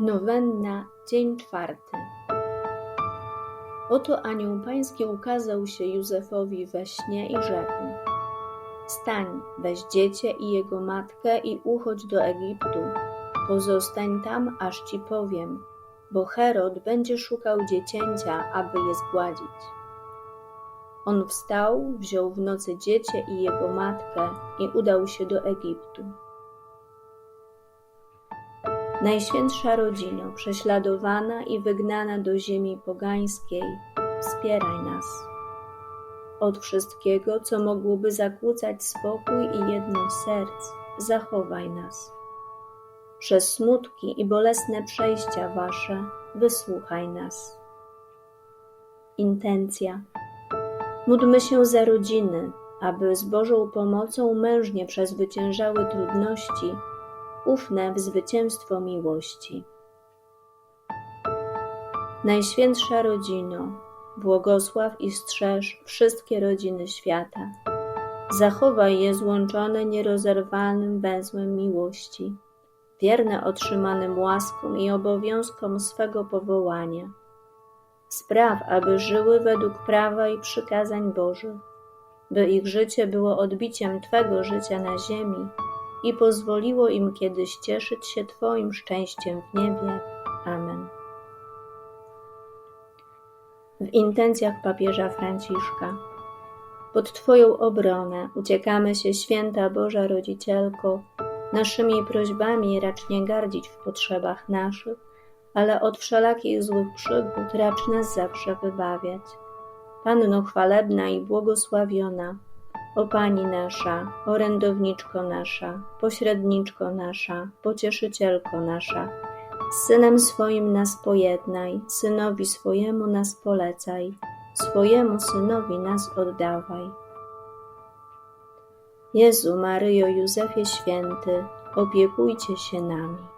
Nowenna, dzień czwarty. Oto anioł pański ukazał się Józefowi we śnie i rzekł: Stań, weź dziecię i jego matkę i uchodź do Egiptu. Pozostań tam, aż ci powiem, bo Herod będzie szukał dziecięcia, aby je zgładzić. On wstał, wziął w nocy dziecię i jego matkę i udał się do Egiptu. Najświętsza rodzino, prześladowana i wygnana do ziemi pogańskiej, wspieraj nas. Od wszystkiego, co mogłoby zakłócać spokój i jedność serc, zachowaj nas. Przez smutki i bolesne przejścia Wasze, wysłuchaj nas. Intencja. Módlmy się za rodziny, aby z Bożą pomocą mężnie przezwyciężały trudności ufne w zwycięstwo miłości. Najświętsza rodzino, błogosław i strzeż wszystkie rodziny świata. Zachowaj je złączone nierozerwalnym węzłem miłości, wierne otrzymanym łaskom i obowiązkom swego powołania. Spraw, aby żyły według prawa i przykazań Bożych, by ich życie było odbiciem Twego życia na ziemi i pozwoliło im kiedyś cieszyć się Twoim szczęściem w niebie. Amen. W intencjach papieża Franciszka. Pod Twoją obronę uciekamy się, święta Boża Rodzicielko, naszymi prośbami racz nie gardzić w potrzebach naszych, ale od wszelakich złych przygód racz nas zawsze wybawiać. Panno chwalebna i błogosławiona, o Pani nasza, orędowniczko nasza, pośredniczko nasza, pocieszycielko nasza, z Synem swoim nas pojednaj, Synowi swojemu nas polecaj, swojemu Synowi nas oddawaj. Jezu, Maryjo, Józefie Święty, opiekujcie się nami.